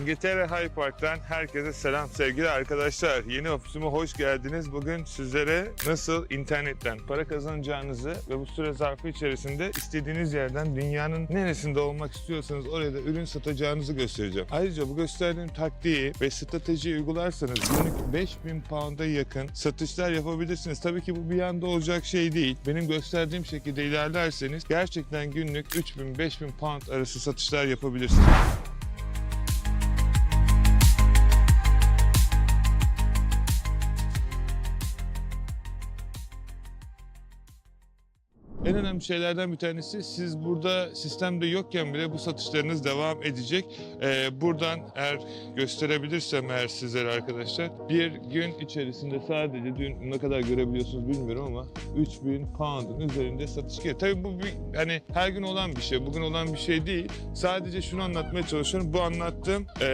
İngiltere Hyde Park'tan herkese selam sevgili arkadaşlar. Yeni ofisime hoş geldiniz. Bugün sizlere nasıl internetten para kazanacağınızı ve bu süre zarfı içerisinde istediğiniz yerden dünyanın neresinde olmak istiyorsanız oraya da ürün satacağınızı göstereceğim. Ayrıca bu gösterdiğim taktiği ve stratejiyi uygularsanız günlük 5000 pound'a yakın satışlar yapabilirsiniz. Tabii ki bu bir anda olacak şey değil. Benim gösterdiğim şekilde ilerlerseniz gerçekten günlük 3000-5000 pound arası satışlar yapabilirsiniz. Şeylerden bir tanesi siz burada sistemde yokken bile bu satışlarınız devam edecek. Ee, buradan eğer gösterebilirsem eğer sizlere arkadaşlar bir gün içerisinde sadece dün ne kadar görebiliyorsunuz bilmiyorum ama 3000 pound'un üzerinde satış geliyor. Tabii bu bir, hani her gün olan bir şey, bugün olan bir şey değil. Sadece şunu anlatmaya çalışıyorum. Bu anlattığım e,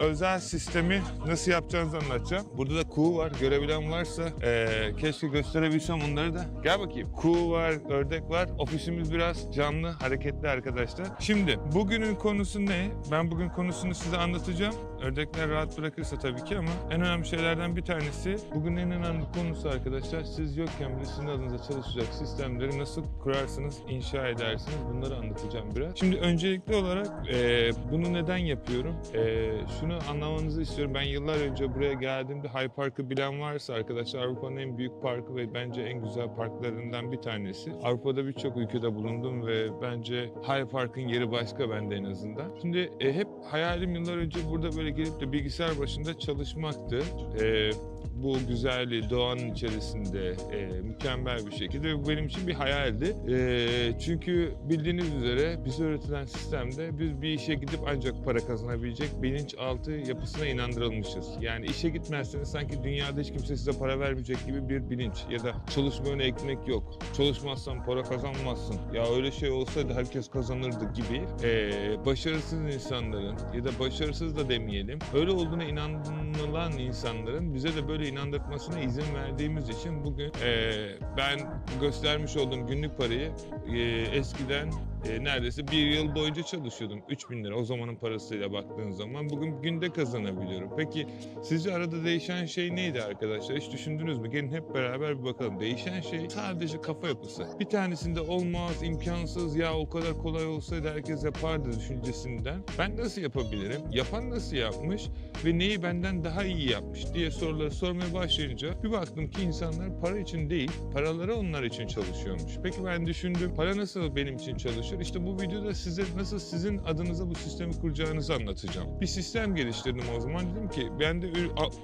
özel sistemi nasıl yapacağınızı anlatacağım. Burada da kuğu var. Görebilen varsa e, keşke gösterebilsem onları da. Gel bakayım. Kuğu var, ördek var. Ofisimiz biraz canlı, hareketli arkadaşlar. Şimdi bugünün konusu ne? Ben bugün konusunu size anlatacağım. Ördekler rahat bırakırsa tabii ki ama en önemli şeylerden bir tanesi bugün en önemli konusu arkadaşlar siz yokken bile sizin adınıza çalışacak sistemleri nasıl kurarsınız, inşa edersiniz bunları anlatacağım biraz. Şimdi öncelikli olarak e, bunu neden yapıyorum? E, şunu anlamanızı istiyorum. Ben yıllar önce buraya geldiğimde High Park'ı bilen varsa arkadaşlar Avrupa'nın en büyük parkı ve bence en güzel parklarından bir tanesi. Avrupa'da birçok ülkede bulundum ve bence High Park'ın yeri başka bende en azından. Şimdi e, hep hayalim yıllar önce burada böyle gelip de bilgisayar başında çalışmaktı. E, bu güzelliği doğanın içerisinde e, mükemmel bir şekilde bu benim için bir hayaldi. E, çünkü bildiğiniz üzere bize öğretilen sistemde biz bir işe gidip ancak para kazanabilecek bilinçaltı yapısına inandırılmışız. Yani işe gitmezseniz sanki dünyada hiç kimse size para vermeyecek gibi bir bilinç ya da çalışmayana ekmek yok. Çalışmazsan para kazanmazsın. Ya öyle şey olsaydı herkes kazanırdı gibi e, başarısız insanların ya da başarısız da demeyelim öyle olduğuna inanılan insanların bize de böyle inandırmasına izin verdiğimiz için bugün e, ben göstermiş olduğum günlük parayı e, eskiden e, neredeyse bir yıl boyunca çalışıyordum. 3000 lira o zamanın parasıyla baktığın zaman bugün günde kazanabiliyorum. Peki sizce arada değişen şey neydi arkadaşlar? Hiç düşündünüz mü? Gelin hep beraber bir bakalım. Değişen şey sadece kafa yapısı. Bir tanesinde olmaz, imkansız ya o kadar kolay olsaydı herkes yapardı düşüncesinden. Ben nasıl yapabilirim? Yapan nasıl yapmış? Ve neyi benden daha iyi yapmış diye soruları sormaya başlayınca bir baktım ki insanlar para için değil, paraları onlar için çalışıyormuş. Peki ben düşündüm, para nasıl benim için çalışır? İşte bu videoda size nasıl sizin adınıza bu sistemi kuracağınızı anlatacağım. Bir sistem geliştirdim o zaman. Dedim ki ben de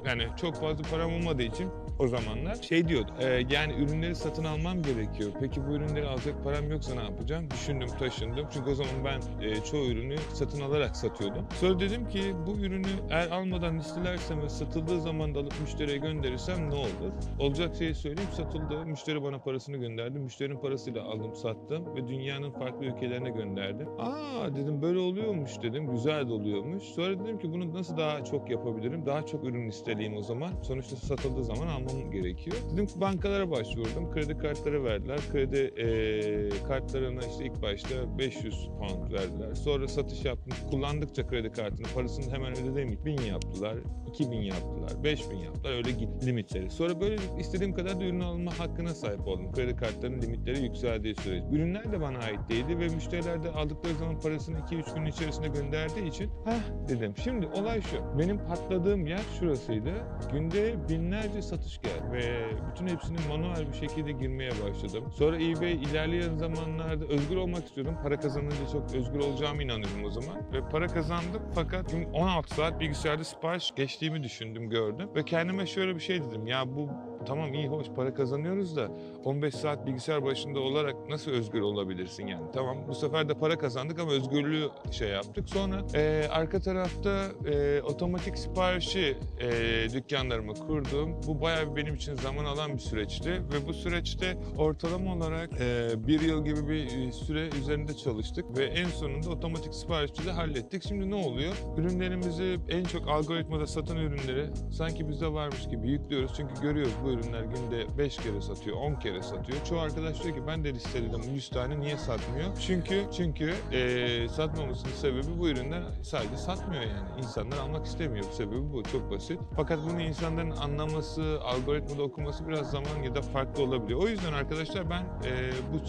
yani çok fazla param olmadığı için o zamanlar şey diyordu. e, yani ürünleri satın almam gerekiyor. Peki bu ürünleri alacak param yoksa ne yapacağım? Düşündüm, taşındım. Çünkü o zaman ben e, çoğu ürünü satın alarak satıyordum. Sonra dedim ki bu ürünü eğer almadan listelersem ve satıldığı zaman da alıp müşteriye gönderirsem ne olur? Olacak şeyi söyleyeyim. Satıldı. Müşteri bana parasını gönderdi. Müşterinin parasıyla aldım, sattım ve dünyanın farklı ülkelerine gönderdim. Aa dedim böyle oluyormuş dedim. Güzel de oluyormuş. Sonra dedim ki bunu nasıl daha çok yapabilirim? Daha çok ürün listeleyeyim o zaman. Sonuçta satıldığı zaman almam gerekiyor. Dedim ki bankalara başvurdum. Kredi kartları verdiler. Kredi eee, kartlarına işte ilk başta 500 pound verdiler. Sonra satış yaptım. Kullandıkça kredi kartını parasını hemen ödedim. 1000 yaptılar, 2000 yaptılar, 5000 yaptılar. Öyle gitti limitleri. Sonra böyle istediğim kadar da ürün alma hakkına sahip oldum. Kredi kartlarının limitleri yükseldiği sürece. Ürünler de bana ait değildi ve müşteriler de aldıkları zaman parasını 2-3 gün içerisinde gönderdiği için hah dedim. Şimdi olay şu. Benim patladığım yer şurasıydı. Günde binlerce satış geldi ve bütün hepsini manuel bir şekilde girmeye başladım. Sonra eBay ilerleyen zamanlarda özgür olmak istiyordum. Para kazanınca çok özgür olacağımı inanıyordum o zaman. Ve para kazandım fakat gün 16 saat bilgisayarda sipariş geçtiğimi düşündüm, gördüm. Ve kendime şöyle bir şey dedim. Ya bu tamam iyi hoş para kazanıyoruz da 15 saat bilgisayar başında olarak nasıl özgür olabilirsin yani? Tamam bu sefer de para kazandık ama özgürlüğü şey yaptık. Sonra e, arka tarafta e, otomatik siparişi e, dükkanlarımı kurdum. Bu bayağı benim için zaman alan bir süreçti ve bu süreçte ortalama olarak e, bir yıl gibi bir süre üzerinde çalıştık ve en sonunda otomatik siparişçi de hallettik. Şimdi ne oluyor? Ürünlerimizi en çok algoritmada satan ürünleri sanki bizde varmış gibi yüklüyoruz çünkü görüyoruz bu ürünler günde 5 kere satıyor, 10 kere satıyor. Çoğu arkadaş diyor ki ben de listeledim 100 tane niye satmıyor? Çünkü çünkü e, satmamasının sebebi bu ürünler sadece satmıyor yani. İnsanlar almak istemiyor. Sebebi bu. Çok basit. Fakat bunu insanların anlaması, algoritmada okuması biraz zaman ya da farklı olabiliyor. O yüzden arkadaşlar ben e, bu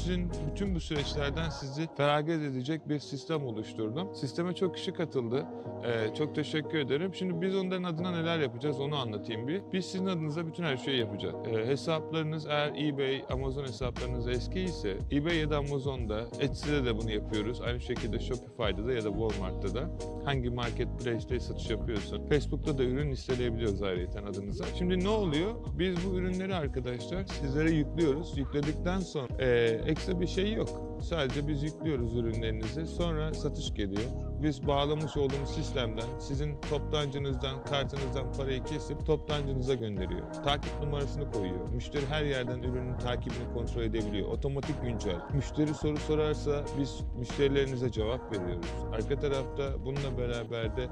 bütün bu süreçlerden sizi feragat edecek bir sistem oluşturdum. Sisteme çok kişi katıldı. E, çok teşekkür ederim. Şimdi biz onların adına neler yapacağız onu anlatayım bir. Biz sizin adınıza bütün her şeyi yapacağız. E, hesaplarınız eğer eBay, Amazon hesaplarınız eski ise eBay ya da Amazon'da, Etsy'de de bunu yapıyoruz. Aynı şekilde Shopify'da da ya da Walmart'ta da hangi marketplace'te satış yapıyorsun. Facebook'ta da ürün listeleyebiliyoruz ayrıca adınıza. Şimdi ne oluyor? Biz bu ürünleri arkadaşlar sizlere yüklüyoruz. Yükledikten sonra e, ekstra bir şey yok. Sadece biz yüklüyoruz ürünlerinizi. Sonra satış geliyor. Biz bağlamış olduğumuz sistemden sizin toptancınızdan, kartınızdan parayı kesip toptancınıza gönderiyor. Takip numarasını koyuyor. Müşteri her yerden ürünün takibini kontrol edebiliyor. Otomatik güncel. Müşteri soru sorarsa biz müşterilerinize cevap veriyoruz. Arka tarafta bununla beraber de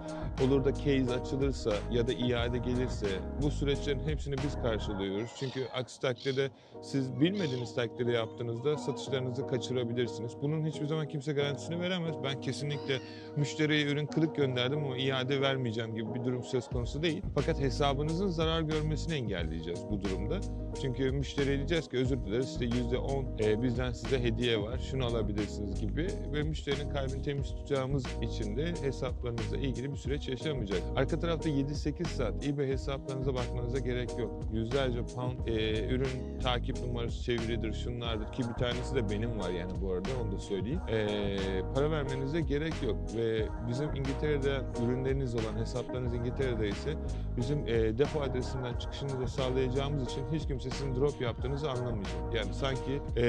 olur da case açılırsa ya da iade gelirse bu süreçlerin hepsini biz karşılıyoruz. Çünkü aksi takdirde siz bilmediğiniz takdirde yaptığınızda satışlarınızı kaçırabilirsiniz. Bunun hiçbir zaman kimse garantisini veremez. Ben kesinlikle müşteriye ürün kırık gönderdim ama iade vermeyeceğim gibi bir durum söz konusu değil. Fakat hesabınızın zarar görmesini engelleyeceğiz bu durumda. Çünkü müşteriye diyeceğiz ki özür dileriz işte %10 e, bizden size hediye var şunu alabilirsiniz gibi ve müşterinin kalbini temiz tutacağımız için de hesaplarınızla ilgili bir süreç yaşamayacak. Arka tarafta 7-8 saat eBay hesaplarınıza bakmanıza gerek yok. Yüzlerce pound e, ürün takip numarası çeviridir şunlardır ki bir tanesi de benim var yani bu arada onu da söyleyeyim. E, para vermenize gerek yok ve bizim İngiltere'de ürünleriniz olan hesaplarınız İngiltere'de ise bizim e, depo adresinden çıkışını da sağlayacağımız için hiç kimse sizin drop yaptığınızı anlamayacak. Yani sanki e,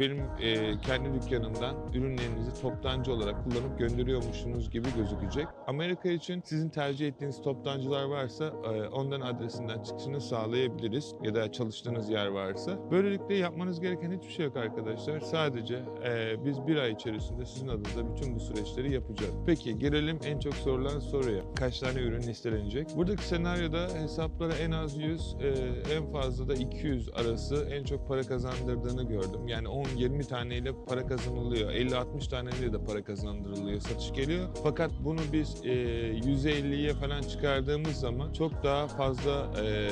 benim e, kendi dükkanımdan ürünlerinizi toptancı olarak kullanıp gönderiyormuşsunuz gibi gözükecek. Amerika için sizin tercih ettiğiniz toptancılar varsa e, onların adresinden çıkışını sağlayabiliriz ya da çalıştığınız yer varsa. Böylelikle yapmanız gereken hiçbir şey yok arkadaşlar. Sadece e, biz bir ay içerisinde sizin adınıza bütün bu süreçleri yapacağız. Peki gelelim en çok sorulan soruya. Kaç tane ürün listelenecek? Buradaki senaryoda hesaplara en az 100, e, en fazla da 200 arası en çok para kazandırdığını gördüm. Yani 10-20 taneyle para kazanılıyor. 50-60 taneyle de para kazandırılıyor. Satış geliyor. Fakat bunu biz e, 150'ye falan çıkardığımız zaman çok daha fazla e,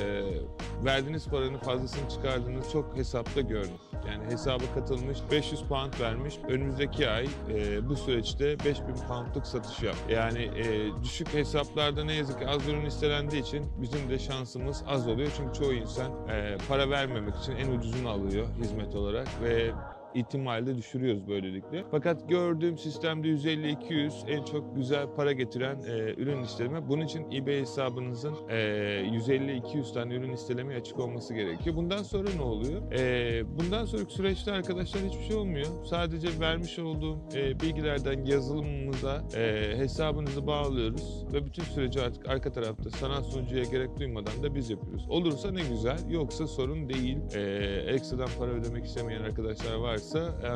verdiğiniz paranın fazlasını çıkardığınız çok hesapta gördüm. Yani hesaba katılmış 500 pound vermiş. Önümüzdeki ay e, bu süreçte 5000 poundluk satış yap. Yani e, düşük hesaplarda ne yazık ki az ürün istelendiği için bizim de şansımız az oluyor. Çünkü çoğu insan e, para vermemek için en ucuzunu alıyor hizmet olarak ve ihtimalde düşürüyoruz böylelikle. Fakat gördüğüm sistemde 150-200 en çok güzel para getiren e, ürün listeleme. Bunun için eBay hesabınızın e, 150-200 tane ürün listelemeye açık olması gerekiyor. Bundan sonra ne oluyor? E, bundan sonraki süreçte arkadaşlar hiçbir şey olmuyor. Sadece vermiş olduğum e, bilgilerden yazılımımıza e, hesabınızı bağlıyoruz ve bütün süreci artık arka tarafta sanal sunucuya gerek duymadan da biz yapıyoruz. Olursa ne güzel, yoksa sorun değil. E, ekstradan para ödemek istemeyen arkadaşlar varsa e,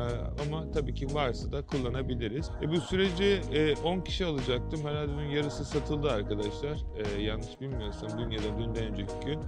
ama tabii ki varsa da kullanabiliriz. E, bu süreci e, 10 kişi alacaktım. Herhalde dün yarısı satıldı arkadaşlar. E, yanlış bilmiyorsam dün ya da dünden önceki gün.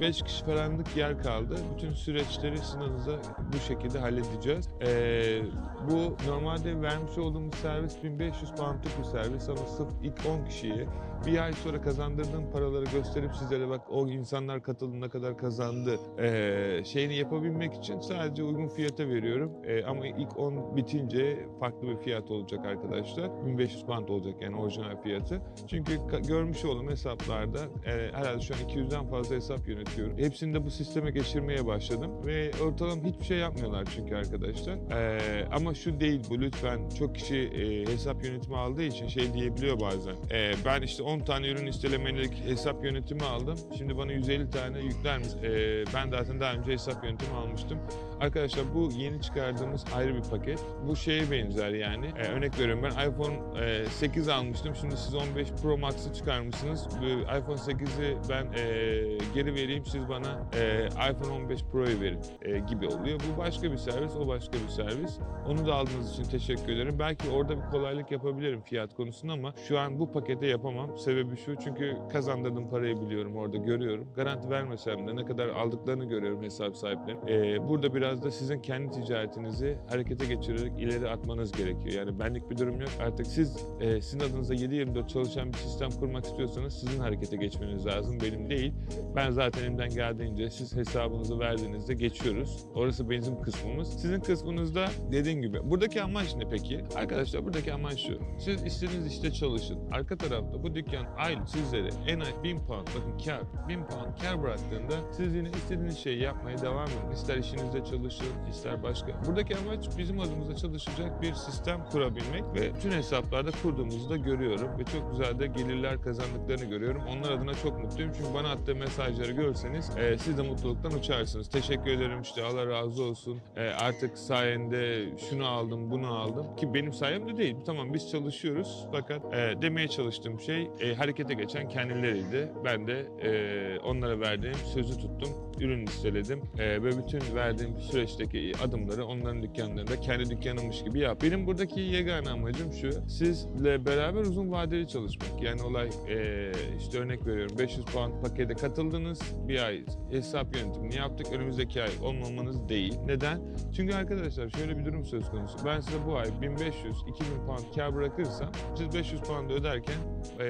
5 kişi falanlık yer kaldı. Bütün süreçleri sınavınıza bu şekilde halledeceğiz. E, bu normalde vermiş olduğumuz servis 1500 poundluk bir servis ama sırf ilk 10 kişiye bir ay sonra kazandırdığım paraları gösterip sizlere bak o insanlar katıldı kadar kazandı e, şeyini yapabilmek için sadece uygun fiyata veriyorum. E, ama ilk 10 bitince farklı bir fiyat olacak arkadaşlar. 1500 pound olacak yani orijinal fiyatı. Çünkü görmüş olduğum hesaplarda e, herhalde şu an 200'den fazla hesap yönetiyorum. Hepsini de bu sisteme geçirmeye başladım ve ortalama hiçbir şey yapmıyorlar çünkü arkadaşlar. E, ama şu değil bu lütfen çok kişi e, hesap yönetimi aldığı için şey diyebiliyor bazen. E, ben işte 10 tane ürün listelemelik hesap yönetimi aldım. Şimdi bana 150 tane yükler misin? E, ben zaten daha önce hesap yönetimi almıştım. Arkadaşlar bu yeni çıkardığımız ayrı bir paket. Bu şeye benzer yani. Ee, örnek veriyorum ben iPhone e, 8 almıştım. Şimdi siz 15 Pro Max'ı çıkarmışsınız. İPhone 8'i ben e, geri vereyim. Siz bana e, iPhone 15 Pro'yu verin e, gibi oluyor. Bu başka bir servis, o başka bir servis. Onu da aldığınız için teşekkür ederim. Belki orada bir kolaylık yapabilirim fiyat konusunda ama şu an bu pakete yapamam. Sebebi şu çünkü kazandırdığım parayı biliyorum orada görüyorum. Garanti vermesem de ne kadar aldıklarını görüyorum hesap sahipleri. Ee, burada biraz da sizin kendi ticaretinizi harekete geçirerek ileri atmanız gerekiyor. Yani benlik bir durum yok. Artık siz e, sizin adınıza 7-24 çalışan bir sistem kurmak istiyorsanız sizin harekete geçmeniz lazım. Benim değil. Ben zaten elimden geldiğince siz hesabınızı verdiğinizde geçiyoruz. Orası bizim kısmımız. Sizin kısmınızda dediğim gibi. Buradaki amaç ne peki? Arkadaşlar buradaki amaç şu. Siz istediğiniz işte çalışın. Arka tarafta bu dükkan aylık sizlere en az 1000 pound bakın kar 1000 pound kar bıraktığında siz yine istediğiniz şeyi yapmaya devam edin. İster işinizde çalışın, ister başka. Buradaki amaç bizim adımıza çalışacak bir sistem kurabilmek ve bütün hesaplarda kurduğumuzu da görüyorum ve çok güzel de gelirler kazandıklarını görüyorum. Onlar adına çok mutluyum çünkü bana attığı mesajları görseniz e, siz de mutluluktan uçarsınız. Teşekkür ederim işte Allah razı olsun. E, artık sayende şunu aldım, bunu aldım ki benim sayemde değil. Tamam biz çalışıyoruz fakat e, demeye çalıştığım şey e, harekete geçen kendileriydi. Ben de e, onlara verdiğim sözü tuttum. Ürün listeledim e, ve bütün verdiğim süreçteki adımları onların dükkanlarında kendi dükkanımmış gibi yap. Benim buradaki yegane amacım şu. Sizle beraber uzun vadeli çalışmak. Yani olay e, işte örnek veriyorum 500 pound pakete katıldınız. Bir ay hesap yönetimini yaptık. Önümüzdeki ay olmamanız değil. Neden? Çünkü arkadaşlar şöyle bir durum söz konusu. Ben size bu ay 1500-2000 pound kar bırakırsam siz 500 pound öderken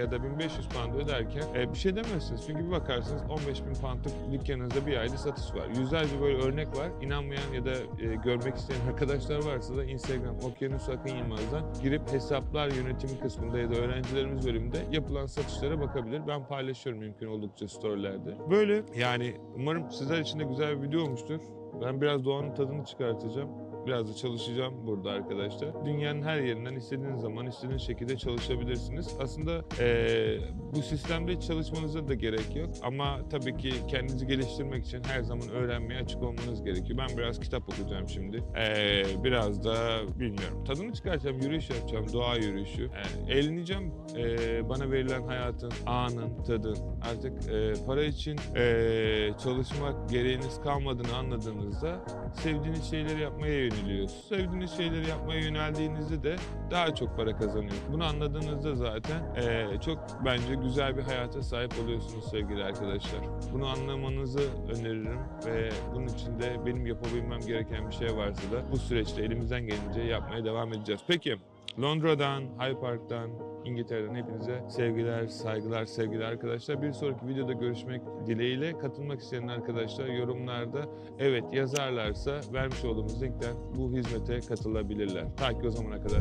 ya da 1500 pound öderken e, bir şey demezsiniz. Çünkü bir bakarsınız 15.000 poundlık dükkanınızda bir ayda satış var. Yüzlerce böyle örnek var. İnanmayan ya da e, görmek isteyen arkadaşlar varsa da Instagram Okyanus Akın Yılmaz'dan girip hesaplar yönetimi kısmında ya da öğrencilerimiz bölümünde yapılan satışlara bakabilir. Ben paylaşıyorum mümkün oldukça storylerde. Böyle yani umarım sizler için de güzel bir video olmuştur. Ben biraz doğanın tadını çıkartacağım. Biraz da çalışacağım burada arkadaşlar. Dünyanın her yerinden istediğiniz zaman istediğiniz şekilde çalışabilirsiniz. Aslında eee, bu sistemde çalışmanıza da gerek yok. Ama tabii ki kendinizi geliştirmek için her zaman öğrenmeye açık olmanız gerekiyor. Ben biraz kitap okuyacağım şimdi. Eee, biraz da bilmiyorum. Tadını çıkartacağım, yürüyüş yapacağım, doğa yürüyüşü. Eee, eğleneceğim. Eee, bana verilen hayatın, anın, tadın. Artık eee, para için eee, çalışmak gereğiniz kalmadığını anladığınızda sevdiğiniz şeyleri yapmaya yöneliyorsunuz. Sevdiğiniz şeyleri yapmaya yöneldiğinizde de daha çok para kazanıyorsunuz. Bunu anladığınızda zaten eee, çok bence güzel bir hayata sahip oluyorsunuz sevgili arkadaşlar. Bunu anlamanızı öneririm ve bunun için de benim yapabilmem gereken bir şey varsa da bu süreçte elimizden gelince yapmaya devam edeceğiz. Peki Londra'dan, Hyde Park'tan, İngiltere'den hepinize sevgiler, saygılar, sevgili arkadaşlar. Bir sonraki videoda görüşmek dileğiyle katılmak isteyen arkadaşlar yorumlarda evet yazarlarsa vermiş olduğumuz linkten bu hizmete katılabilirler. Ta ki o zamana kadar.